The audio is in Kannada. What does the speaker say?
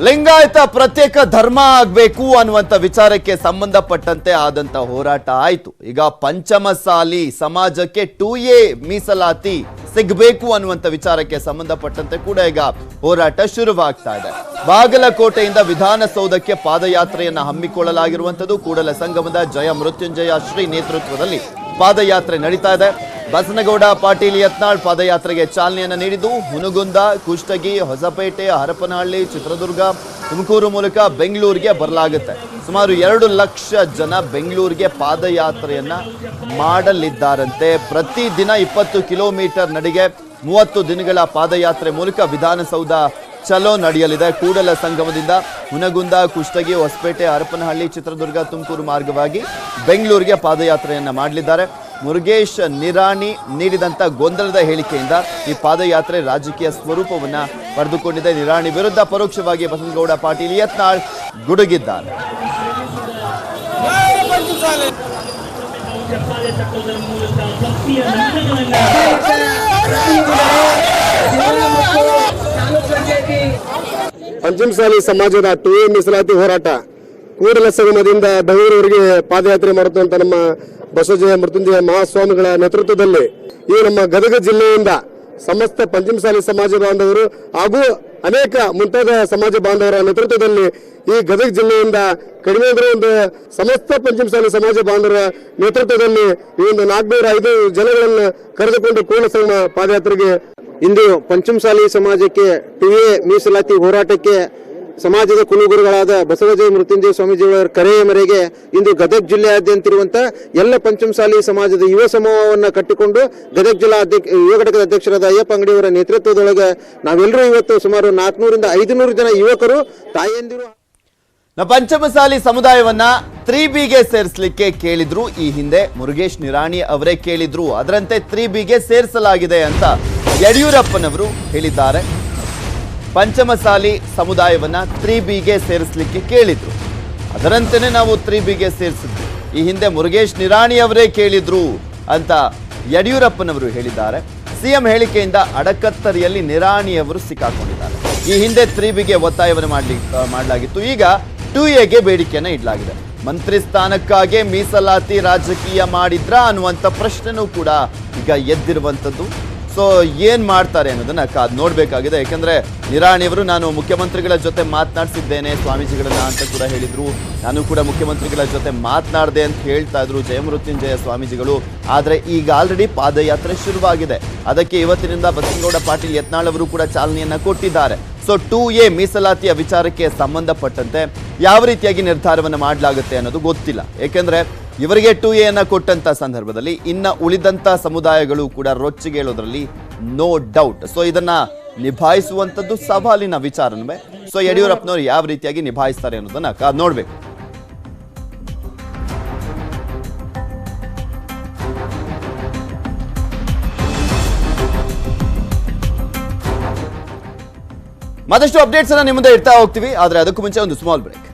ಲಿಂಗಾಯತ ಪ್ರತ್ಯೇಕ ಧರ್ಮ ಆಗ್ಬೇಕು ಅನ್ನುವಂತ ವಿಚಾರಕ್ಕೆ ಸಂಬಂಧಪಟ್ಟಂತೆ ಆದಂತ ಹೋರಾಟ ಆಯ್ತು. ಈಗ ಪಂಚಮಸಾಲಿ ಸಮಾಜಕ್ಕೆ ಟೂ ಎ ಮೀಸಲಾತಿ ಸಿಗಬೇಕು ಅನ್ನುವಂತ ವಿಚಾರಕ್ಕೆ ಸಂಬಂಧಪಟ್ಟಂತೆ ಕೂಡ ಈಗ ಹೋರಾಟ ಶುರುವಾಗ್ತಾ ಇದೆ. ಬಾಗಲಕೋಟೆಯಿಂದ ವಿಧಾನಸೌಧಕ್ಕೆ ಪಾದಯಾತ್ರೆಯನ್ನ ಹಮ್ಮಿಕೊಳ್ಳಲಾಗಿರುವಂಥದ್ದು ಕೂಡಲ ಸಂಗಮದ ಜಯ ಮೃತ್ಯುಂಜಯ ಶ್ರೀ ನೇತೃತ್ವದಲ್ಲಿ ಪಾದಯಾತ್ರೆ ನಡೀತಾ ಇದೆ. ಬಸನಗೌಡ ಪಾಟೀಲ್ ಯತ್ನಾಳ್ ಪಾದಯಾತ್ರೆಗೆ ಚಾಲನೆಯನ್ನು ನೀಡಿದ್ದು ಹುನಗುಂದ, ಕುಷ್ಟಗಿ, ಹೊಸಪೇಟೆ, ಹರಪನಹಳ್ಳಿ, ಚಿತ್ರದುರ್ಗ, ತುಮಕೂರು ಮೂಲಕ ಬೆಂಗಳೂರಿಗೆ ಬರಲಾಗುತ್ತೆ. ಸುಮಾರು ಎರಡು ಲಕ್ಷ ಜನ ಬೆಂಗಳೂರಿಗೆ ಪಾದಯಾತ್ರೆಯನ್ನ ಮಾಡಲಿದ್ದಾರಂತೆ. ಪ್ರತಿದಿನ ಇಪ್ಪತ್ತು ಕಿಲೋಮೀಟರ್ ನಡಿಗೆ ಮೂವತ್ತು ದಿನಗಳ ಪಾದಯಾತ್ರೆ ಮೂಲಕ ವಿಧಾನಸೌಧ ಚಲೋ ನಡೆಯಲಿದೆ. ಕೂಡಲ ಸಂಗಮದಿಂದ ಹುನಗುಂದ, ಕುಷ್ಟಗಿ, ಹೊಸಪೇಟೆ, ಹರಪನಹಳ್ಳಿ, ಚಿತ್ರದುರ್ಗ, ತುಮಕೂರು ಮಾರ್ಗವಾಗಿ ಬೆಂಗಳೂರಿಗೆ ಪಾದಯಾತ್ರೆಯನ್ನು ಮಾಡಲಿದ್ದಾರೆ. ಮುರುಗೇಶ್ ನಿರಾಣಿ ನೀಡಿದಂತ ಗೊಂದಲದ ಹೇಳಿಕೆಯಿಂದ ಈ ಪಾದಯಾತ್ರೆ ರಾಜಕೀಯ ಸ್ವರೂಪವನ್ನ ಪಡೆದುಕೊಂಡಿದೆ. ನಿರಾಣಿ ವಿರುದ್ಧ ಪರೋಕ್ಷವಾಗಿ ಬಸವನಗೌಡ ಪಾಟೀಲ್ ಯತ್ನಾಳ್ ಗುಡುಗಿದ್ದಾರೆ. ಪಂಚಮಸಾಲಿ ಸಮಾಜದ ಟೂ ಎ ಮೀಸಲಾತಿ ಹೋರಾಟ. ಕೂಡಲ ಸಂಗಮದಿಂದ ಬೆಂಗಳೂರಿಗೆ ಪಾದಯಾತ್ರೆ ಮಾಡುತ್ತಂತ ನಮ್ಮ ಬಸವಜಯ ಮೃತ್ಯುಂಜಯ ಮಹಾಸ್ವಾಮಿಗಳ ನೇತೃತ್ವದಲ್ಲಿ ಈ ನಮ್ಮ ಗದಗ ಜಿಲ್ಲೆಯಿಂದ ಸಮಸ್ತ ಪಂಚಮಸಾಲಿ ಸಮಾಜ ಬಾಂಧವರು ಹಾಗೂ ಅನೇಕ ಮುಂತಾದ ಸಮಾಜ ಬಾಂಧವರ ನೇತೃತ್ವದಲ್ಲಿ ಈ ಗದಗ ಜಿಲ್ಲೆಯಿಂದ ಕಡಿಮೆ ಅಂದ್ರೆ ಒಂದು ಸಮಸ್ತ ಪಂಚಮಸಾಲಿ ಸಮಾಜ ಬಾಂಧವರ ನೇತೃತ್ವದಲ್ಲಿ ಈ ಒಂದು ನಾಲ್ಕುನೂರ ಐದು ಜನಗಳನ್ನು ಕರೆದುಕೊಂಡು ಕೂಡಲ ಸಂಗಮ ಪಾದಯಾತ್ರೆಗೆ ಇಂದು ಪಂಚಮಸಾಲಿ ಸಮಾಜಕ್ಕೆ ಟಿವಿ ಮೀಸಲಾತಿ ಹೋರಾಟಕ್ಕೆ ಸಮಾಜದ ಕುಲಗುರುಗಳಾದ ಬಸವಜಯ ಮೃತ್ಯುಂಜಯ ಸ್ವಾಮೀಜಿಯವರ ಕರೆಯ ಮೇರೆಗೆ ಇಂದು ಗದಗ ಜಿಲ್ಲೆಯಾದ್ಯಂತ ಇರುವಂತ ಎಲ್ಲ ಪಂಚಮಸಾಲಿ ಸಮಾಜದ ಯುವ ಸಮೂಹವನ್ನ ಕಟ್ಟಿಕೊಂಡು ಗದಗ ಜಿಲ್ಲಾ ಅಧ್ಯಕ್ಷ, ಯುವ ಘಟಕದ ಅಧ್ಯಕ್ಷರಾದ ಅಯ್ಯಪ್ಪ ಅಂಗಡಿಯವರ ನೇತೃತ್ವದೊಳಗೆ ನಾವೆಲ್ಲರೂ ಇವತ್ತು ಸುಮಾರು ನಾಲ್ಕುನೂರಿಂದ ಐದುನೂರು ಜನ ಯುವಕರು ತಾಯಂದಿರು ನ ಪಂಚಮಸಾಲಿ ಸಮುದಾಯವನ್ನ ತ್ರೀ ಬಿಗೆ ಸೇರಿಸಲಿಕ್ಕೆ ಕೇಳಿದ್ರು. ಈ ಹಿಂದೆ ಮುರುಗೇಶ್ ನಿರಾಣಿ ಅವರೇ ಕೇಳಿದ್ರು. ಅದರಂತೆ ತ್ರೀ ಬಿಗೆ ಸೇರಿಸಲಾಗಿದೆ ಅಂತ ಯಡಿಯೂರಪ್ಪನವರು ಹೇಳಿದ್ದಾರೆ. ಪಂಚಮಸಾಲಿ ಸಮುದಾಯವನ್ನು ತ್ರೀ ಬಿಗೆ ಸೇರಿಸಲಿಕ್ಕೆ ಕೇಳಿದರು. ಅದರಂತೆಯೇ ನಾವು ತ್ರೀ ಬಿಗೆ ಸೇರಿಸಿದ್ವಿ. ಈ ಹಿಂದೆ ಮುರುಗೇಶ್ ನಿರಾಣಿ ಅವರೇ ಕೇಳಿದ್ರು ಅಂತ ಯಡಿಯೂರಪ್ಪನವರು ಹೇಳಿದ್ದಾರೆ. ಸಿಎಂ ಹೇಳಿಕೆಯಿಂದ ಅಡಕತ್ತರಿಯಲ್ಲಿ ನಿರಾಣಿಯವರು ಸಿಕ್ಕಾಕೊಂಡಿದ್ದಾರೆ. ಈ ಹಿಂದೆ ತ್ರೀ ಬಿಗೆ ಒತ್ತಾಯವನ್ನು ಮಾಡಲಿ ಮಾಡಲಾಗಿತ್ತು. ಈಗ ಟು ಎಗೆ ಬೇಡಿಕೆಯನ್ನು ಇಡಲಾಗಿದೆ. ಮಂತ್ರಿ ಸ್ಥಾನಕ್ಕಾಗಿ ಮೀಸಲಾತಿ ರಾಜಕೀಯ ಮಾಡಿದ್ರಾ ಅನ್ನುವಂಥ ಪ್ರಶ್ನೆನೂ ಕೂಡ ಈಗ ಎದ್ದಿರುವಂಥದ್ದು ಸೊ ಏನ್ ಮಾಡ್ತಾರೆ ಅನ್ನೋದನ್ನ ಕಾದು ನೋಡ್ಬೇಕಾಗಿದೆ. ಯಾಕಂದ್ರೆ ನಿರಾಣಿಯವರು ನಾನು ಮುಖ್ಯಮಂತ್ರಿಗಳ ಜೊತೆ ಮಾತನಾಡಿಸಿದ್ದೇನೆ, ಸ್ವಾಮೀಜಿಗಳನ್ನ ಅಂತ ಕೂಡ ಹೇಳಿದ್ರು. ನಾನು ಕೂಡ ಮುಖ್ಯಮಂತ್ರಿಗಳ ಜೊತೆ ಮಾತನಾಡಿದೆ ಅಂತ ಹೇಳ್ತಾ ಇದ್ರು ಜಯಮೃತ್ಯುಂಜಯ ಸ್ವಾಮೀಜಿಗಳು. ಆದ್ರೆ ಈಗ ಆಲ್ರೆಡಿ ಪಾದಯಾತ್ರೆ ಶುರುವಾಗಿದೆ. ಅದಕ್ಕೆ ಇವತ್ತಿನಿಂದ ಬಸನಗೌಡ ಪಾಟೀಲ್ ಯತ್ನಾಳ್ ಅವರು ಕೂಡ ಚಾಲನೆಯನ್ನ ಕೊಟ್ಟಿದ್ದಾರೆ. ಸೊ ಟೂ ಎ ಮೀಸಲಾತಿಯ ವಿಚಾರಕ್ಕೆ ಸಂಬಂಧಪಟ್ಟಂತೆ ಯಾವ ರೀತಿಯಾಗಿ ನಿರ್ಧಾರವನ್ನು ಮಾಡಲಾಗುತ್ತೆ ಅನ್ನೋದು ಗೊತ್ತಿಲ್ಲ. ಏಕೆಂದ್ರೆ ಇವರಿಗೆ ಟು ಎ ಅನ್ನ ಕೊಟ್ಟಂತ ಸಂದರ್ಭದಲ್ಲಿ ಇನ್ನ ಉಳಿದಂತ ಸಮುದಾಯಗಳು ಕೂಡ ರೊಚ್ಚಿಗೇಳೋದ್ರಲ್ಲಿ ನೋ ಡೌಟ್ ಸೊ ಇದನ್ನ ನಿಭಾಯಿಸುವಂತದ್ದು ಸವಾಲಿನ ವಿಚಾರನವೇ. ಸೊ ಯಡಿಯೂರಪ್ಪನವರು ಯಾವ ರೀತಿಯಾಗಿ ನಿಭಾಯಿಸ್ತಾರೆ ಅನ್ನೋದನ್ನ ನೋಡಬೇಕು. ಮತ್ತಷ್ಟು ಅಪ್ಡೇಟ್ಸ್ ಅನ್ನ ನಿಮ್ಮ ಮುಂದೆ ಇಡ್ತಾ ಹೋಗ್ತೀವಿ, ಆದ್ರೆ ಅದಕ್ಕೂ ಮುಂಚೆ ಒಂದು ಸ್ಮಾಲ್ ಬ್ರೇಕ್